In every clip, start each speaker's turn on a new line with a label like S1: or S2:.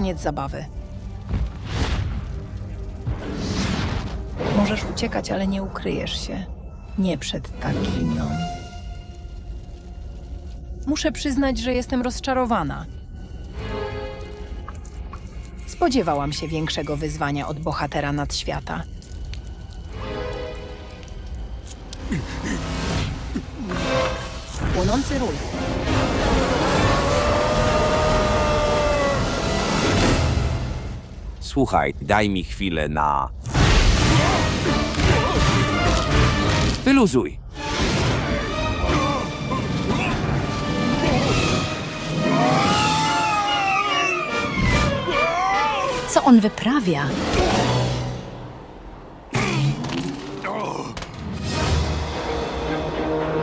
S1: koniec zabawy. Możesz uciekać, ale nie ukryjesz się. Nie przed takinią. Muszę przyznać, że jestem rozczarowana. Spodziewałam się większego wyzwania od bohatera nadświata. Płonący rój.
S2: Słuchaj, daj mi chwilę na. Wyluzuj.
S3: Co on wyprawia?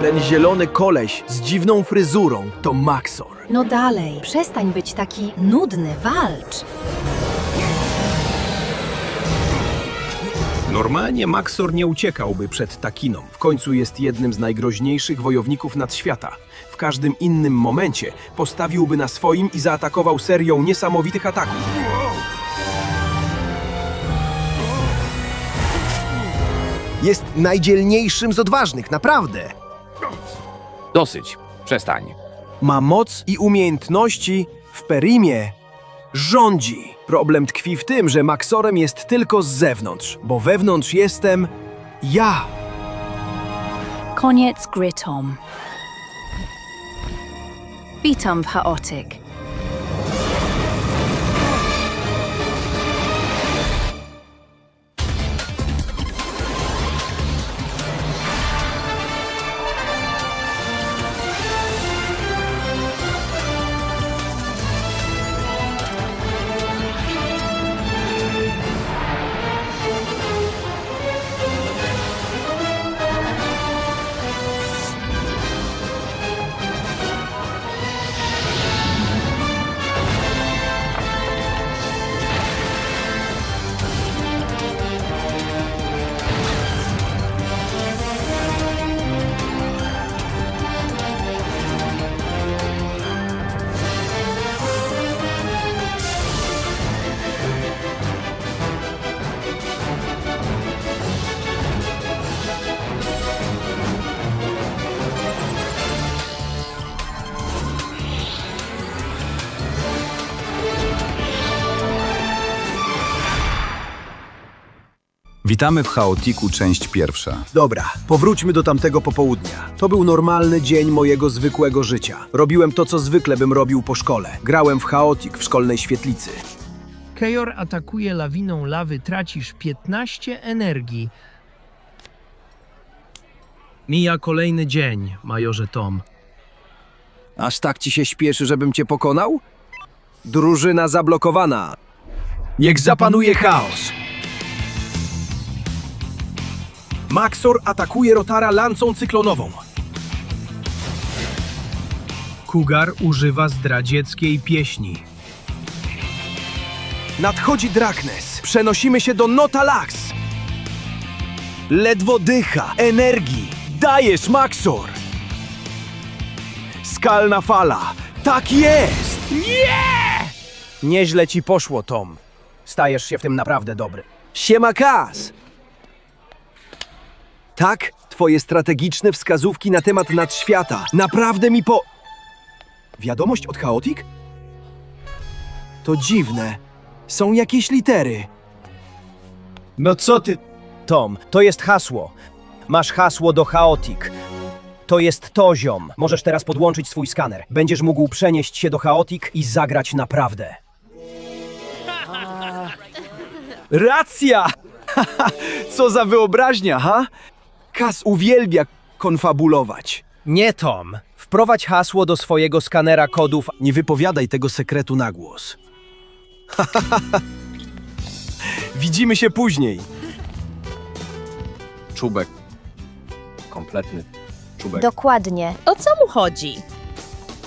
S4: Ten zielony koleś z dziwną fryzurą to Maxor.
S3: No dalej, przestań być taki nudny, walcz.
S4: Normalnie Maxor nie uciekałby przed Takiną. W końcu jest jednym z najgroźniejszych wojowników nadświata. W każdym innym momencie postawiłby na swoim i zaatakował serią niesamowitych ataków.
S5: Jest najdzielniejszym z odważnych, naprawdę.
S2: Dosyć. Przestań.
S4: Ma moc i umiejętności w Perimie. Rządzi. Problem tkwi w tym, że Maxorem jest tylko z zewnątrz, bo wewnątrz jestem ja.
S3: Koniec gry, Tom. Witam w Chaotic.
S6: Witamy w Chaotiku, część pierwsza.
S4: Dobra, powróćmy do tamtego popołudnia. To był normalny dzień mojego zwykłego życia. Robiłem to, co zwykle bym robił po szkole. Grałem w chaotik w szkolnej świetlicy.
S7: Kejor atakuje lawiną lawy, tracisz 15 energii. Mija kolejny dzień, majorze Tom.
S4: Aż tak ci się śpieszy, żebym cię pokonał? Drużyna zablokowana. Niech zapanuje chaos. Maxor atakuje Rotara lancą cyklonową.
S7: Kugar używa zdradzieckiej pieśni.
S4: Nadchodzi Draknes. Przenosimy się do Notalax. Ledwo dycha. Energii. Dajesz, Maxor. Skalna fala. Tak jest. Nie! Nieźle ci poszło, Tom. Stajesz się w tym naprawdę dobry. Siema, Kaz. Tak, twoje strategiczne wskazówki na temat nadświata naprawdę mi po... Wiadomość od Chaotik? To dziwne. Są jakieś litery. No co ty... Tom, to jest hasło. Masz hasło do Chaotik. To jest to, ziom. Możesz teraz podłączyć swój skaner. Będziesz mógł przenieść się do Chaotik i zagrać naprawdę. Racja! Co za wyobraźnia, ha? Kas uwielbia konfabulować. Nie, Tom. Wprowadź hasło do swojego skanera kodów. Nie wypowiadaj tego sekretu na głos. Widzimy się później.
S2: Czubek. Kompletny czubek.
S8: Dokładnie.
S9: O co mu chodzi?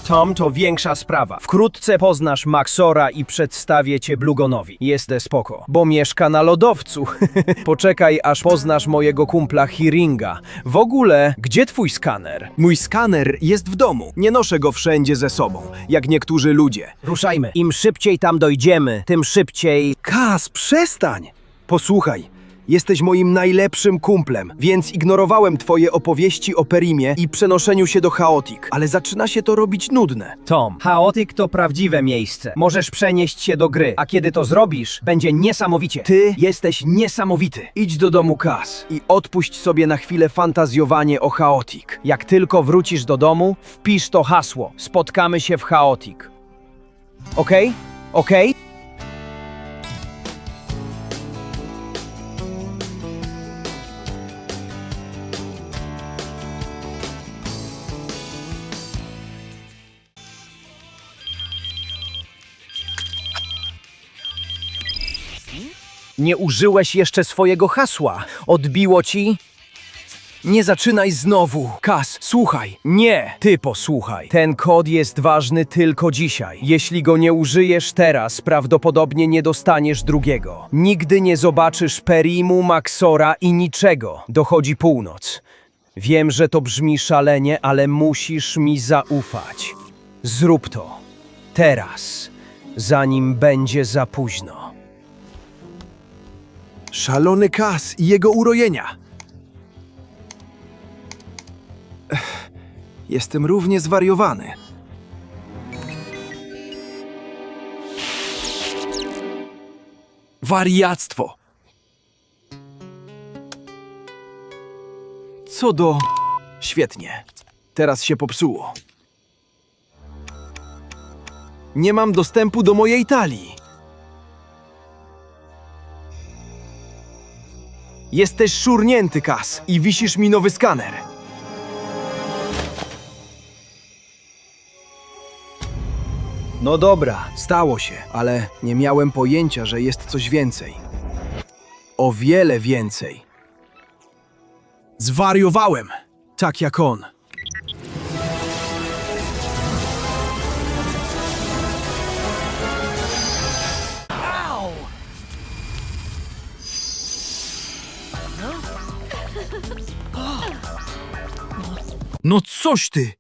S4: Tom to większa sprawa. Wkrótce poznasz Maxora i przedstawię cię Blugonowi. Jest spoko, bo mieszka na lodowcu. Poczekaj, aż poznasz mojego kumpla Hiringa. W ogóle, gdzie twój skaner?
S10: Mój skaner jest w domu. Nie noszę go wszędzie ze sobą, jak niektórzy ludzie.
S4: Ruszajmy. Im szybciej tam dojdziemy, tym szybciej...
S10: Kas, przestań! Posłuchaj, jesteś moim najlepszym kumplem, więc ignorowałem twoje opowieści o Perimie i przenoszeniu się do Chaotik, ale zaczyna się to robić nudne.
S4: Tom, Chaotyk to prawdziwe miejsce. Możesz przenieść się do gry, a kiedy to zrobisz, będzie niesamowicie.
S10: Ty jesteś niesamowity. Idź do domu Kas i odpuść sobie na chwilę fantazjowanie o Chaotik.
S4: Jak tylko wrócisz do domu, wpisz to hasło. Spotkamy się w Chaotik. Okej? Okej? Nie użyłeś jeszcze swojego hasła. Odbiło ci?
S10: Nie zaczynaj znowu. Kas, słuchaj.
S4: Nie, ty posłuchaj. Ten kod jest ważny tylko dzisiaj. Jeśli go nie użyjesz teraz, prawdopodobnie nie dostaniesz drugiego. Nigdy nie zobaczysz Perimu, Maxora i niczego. Dochodzi północ. Wiem, że to brzmi szalenie, ale musisz mi zaufać. Zrób to. Teraz, zanim będzie za późno.
S10: Szalony Kas i jego urojenia. Ech, Jestem równie zwariowany. Wariactwo. Co do... Świetnie. Teraz się popsuło. Nie mam dostępu do mojej talii. Jesteś szurnięty, Kas, i wisisz mi nowy skaner. No dobra, stało się, ale nie miałem pojęcia, że jest coś więcej. O wiele więcej. Zwariowałem, tak jak on. No coś ty!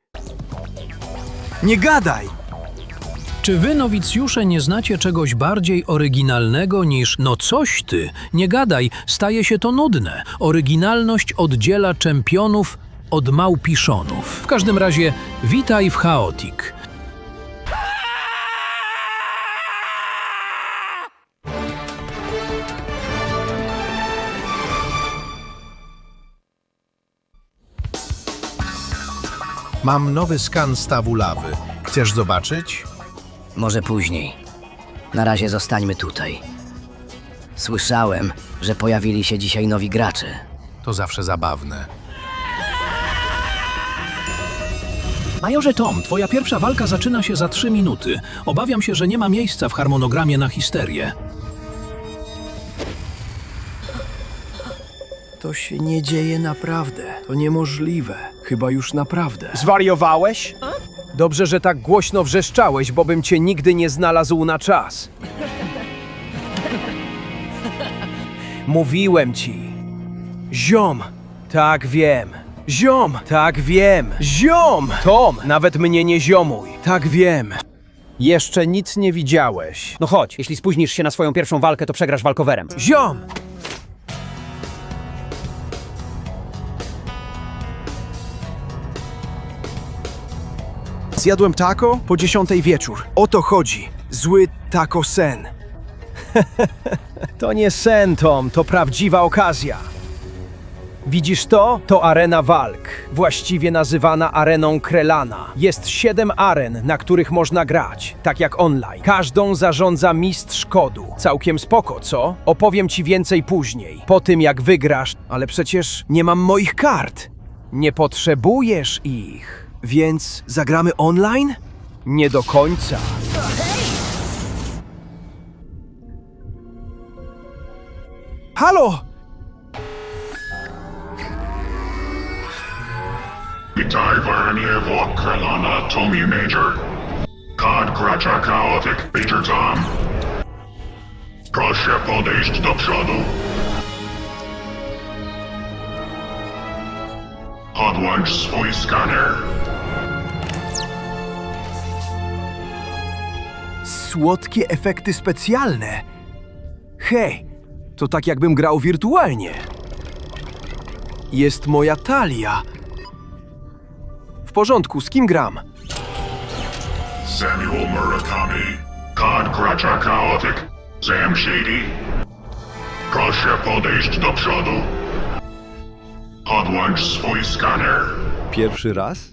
S10: Nie gadaj!
S11: Czy wy, nowicjusze, nie znacie czegoś bardziej oryginalnego niż no coś ty? Nie gadaj, staje się to nudne. Oryginalność oddziela czempionów od małpiszonów. W każdym razie, witaj w Chaotik.
S6: Mam nowy skan stawu lawy. Chcesz zobaczyć?
S12: Może później. Na razie zostańmy tutaj. Słyszałem, że pojawili się dzisiaj nowi gracze.
S6: To zawsze zabawne.
S11: Majorze Tom, twoja pierwsza walka zaczyna się za trzy minuty. Obawiam się, że nie ma miejsca w harmonogramie na histerię.
S10: To się nie dzieje naprawdę. To niemożliwe. Chyba już naprawdę.
S4: Zwariowałeś? Dobrze, że tak głośno wrzeszczałeś, bo bym cię nigdy nie znalazł na czas. Mówiłem ci.
S10: Ziom!
S4: Tak wiem.
S10: Ziom!
S4: Tak wiem.
S10: Ziom!
S4: Tom, nawet mnie nie ziomuj.
S10: Tak wiem.
S4: Jeszcze nic nie widziałeś.
S3: No chodź, jeśli spóźnisz się na swoją pierwszą walkę, to przegrasz walkowerem.
S10: Ziom! Zjadłem taco po dziesiątej wieczór. O to chodzi. Zły taco sen.
S4: To nie sen, Tom, to prawdziwa okazja. Widzisz to? To arena walk, właściwie nazywana areną Krelana. Jest siedem aren, na których można grać, tak jak online. Każdą zarządza mistrz kodu. Całkiem spoko, co? Opowiem ci więcej później, po tym jak wygrasz,
S10: Ale przecież nie mam moich kart.
S4: nie potrzebujesz ich.
S10: Więc zagramy online?
S4: Nie do końca.
S10: Halo! Witaj Varnie Krelana Tomi Major. Kod Kraczakałowiek Major Tom. Proszę podejść do przodu. Podłącz swój skaner.
S4: Słodkie efekty specjalne. Hej, to tak jakbym grał wirtualnie. Jest moja talia. W porządku, z kim gram?
S10: Samuel Murakami. Kod Kraczakałowiek. Sam Shady. Proszę podejść do przodu. Podłącz swój skaner.
S6: Pierwszy raz?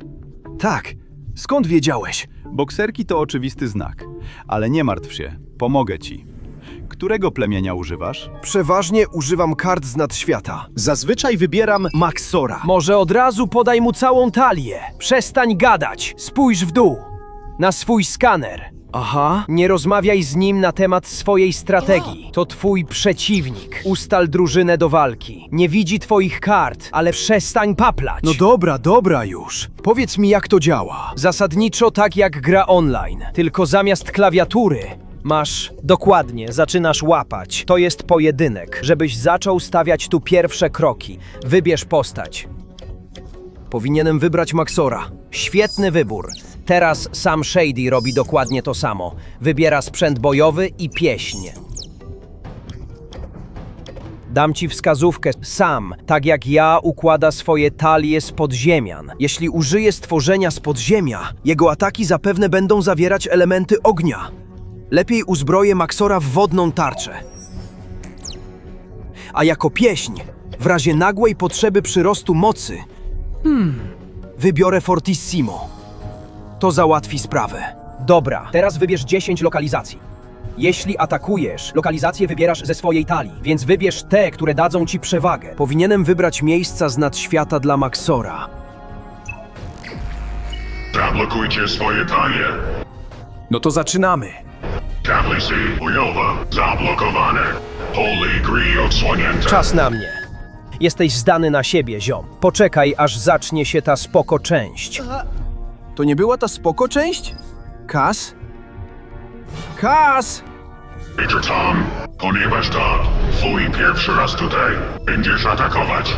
S4: Tak. Skąd wiedziałeś?
S6: Bokserki to oczywisty znak. Ale nie martw się, pomogę ci. Którego plemienia używasz?
S4: Przeważnie używam kart z nadświata.
S5: Zazwyczaj wybieram
S4: Maxora.
S8: Może od razu podaj mu całą talię. Przestań gadać. Spójrz w dół. Na swój skaner.
S4: Aha.
S8: Nie rozmawiaj z nim na temat swojej strategii. To twój przeciwnik. Ustal drużynę do walki. Nie widzi twoich kart, ale przestań paplać.
S4: No dobra, dobra już. Powiedz mi, jak to działa.
S8: Zasadniczo tak jak gra online, tylko zamiast klawiatury masz. Dokładnie, zaczynasz łapać. To jest pojedynek. Żebyś zaczął stawiać tu pierwsze kroki. Wybierz postać.
S4: Powinienem wybrać Maxora.
S8: Świetny wybór. Teraz sam Shady robi dokładnie to samo. Wybiera sprzęt bojowy i pieśń. Dam ci wskazówkę. Sam, tak jak ja, układa swoje talie z podziemian.
S4: Jeśli użyje stworzenia z podziemia, jego ataki zapewne będą zawierać elementy ognia. Lepiej uzbroję Maxora w wodną tarczę. A jako pieśń, w razie nagłej potrzeby przyrostu mocy, wybiorę Fortissimo. To załatwi sprawę.
S8: Dobra, teraz wybierz 10 lokalizacji. Jeśli atakujesz, lokalizację wybierasz ze swojej talii, więc wybierz te, które dadzą ci przewagę.
S4: Powinienem wybrać miejsca z nadświata dla Maxora.
S10: Zablokujcie swoje talie.
S2: No to zaczynamy.
S10: Tablicy bojowe zablokowane. Holy Gree odsłonięte.
S8: Czas na mnie. Jesteś zdany na siebie, ziom. Poczekaj, aż zacznie się ta spoko część.
S4: To nie była ta spoko część? Kas? Kas!
S10: Major Tom, ponieważ to twój pierwszy raz tutaj, będziesz atakować.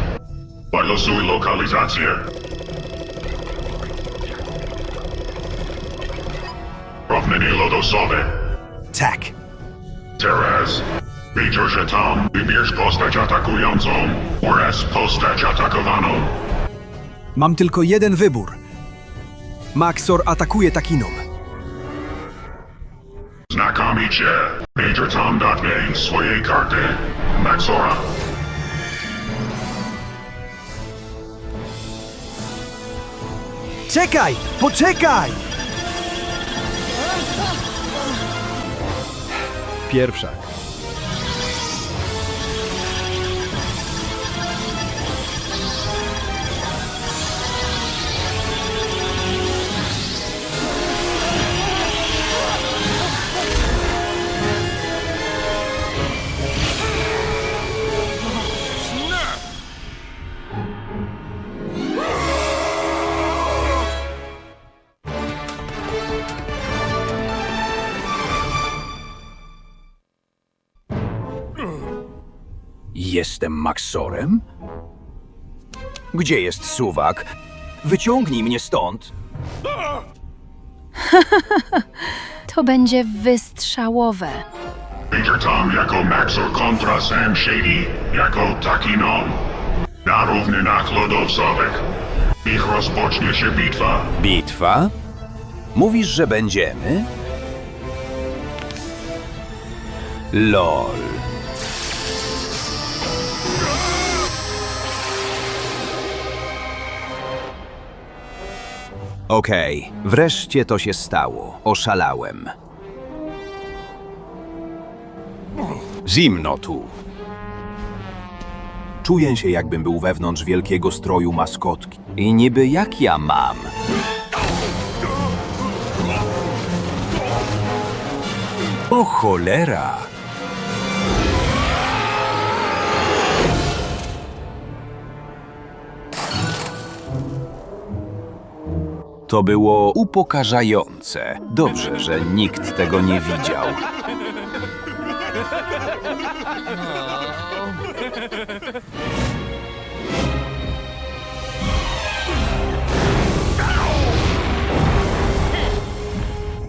S10: Wylosuj lokalizację. Równanie lodosowe.
S4: Tak.
S10: Teraz, Majorze Tom, wybierz postać atakującą oraz postać atakowaną.
S4: Mam tylko jeden wybór. Maxor atakuje Takinom.
S10: Znakomicie. Major Tom datnie swojej karty. Maxora.
S4: Czekaj! Poczekaj!
S6: Pierwsza.
S2: Maxorem? Gdzie jest suwak? Wyciągnij mnie stąd.
S3: To będzie wystrzałowe.
S10: Major Tom jako Maxor kontra Sam Shady jako Takinom. Na równynach lodosowych. Ich rozpocznie się bitwa.
S2: Bitwa? Mówisz, że będziemy? LOL. Okej, wreszcie to się stało. Oszalałem. Zimno tu. Czuję się, jakbym był wewnątrz wielkiego stroju maskotki. I niby jak ja mam? O cholera!
S6: To było upokarzające. Dobrze, że nikt tego nie widział.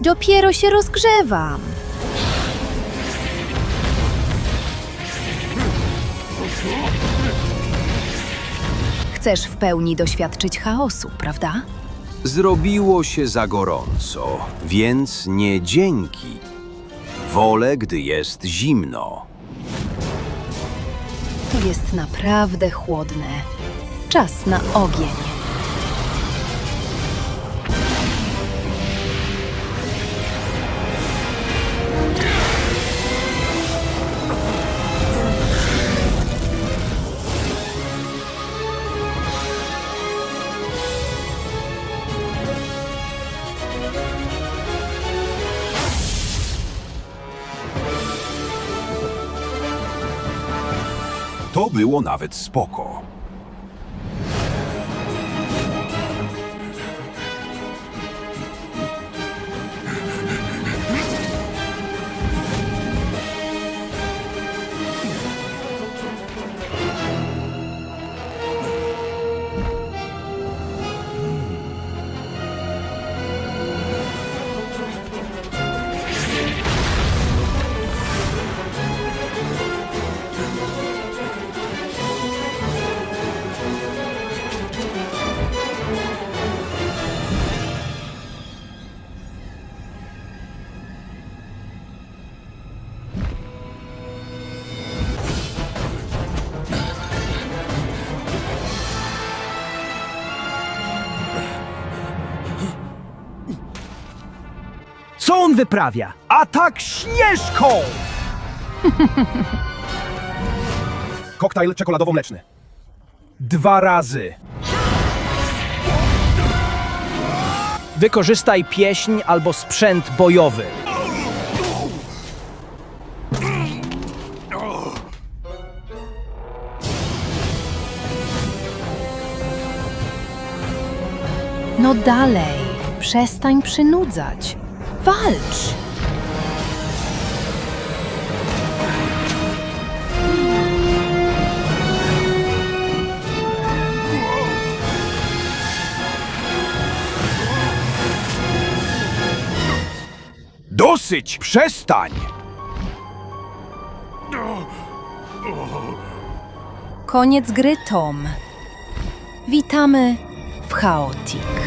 S3: Dopiero się rozgrzewam. Chcesz w pełni doświadczyć chaosu, prawda?
S6: Zrobiło się za gorąco, więc nie dzięki. Wolę, gdy jest zimno.
S3: Tu jest naprawdę chłodne. Czas na ogień.
S6: Było nawet spoko.
S4: On wyprawia? Atak śnieżką!
S13: Koktajl czekoladowo-mleczny.
S4: Dwa razy. Wykorzystaj pieśń albo sprzęt bojowy.
S3: No dalej, przestań przynudzać. Walcz!
S6: Dosyć! Przestań!
S3: Koniec gry, Tom. Witamy w Chaotik.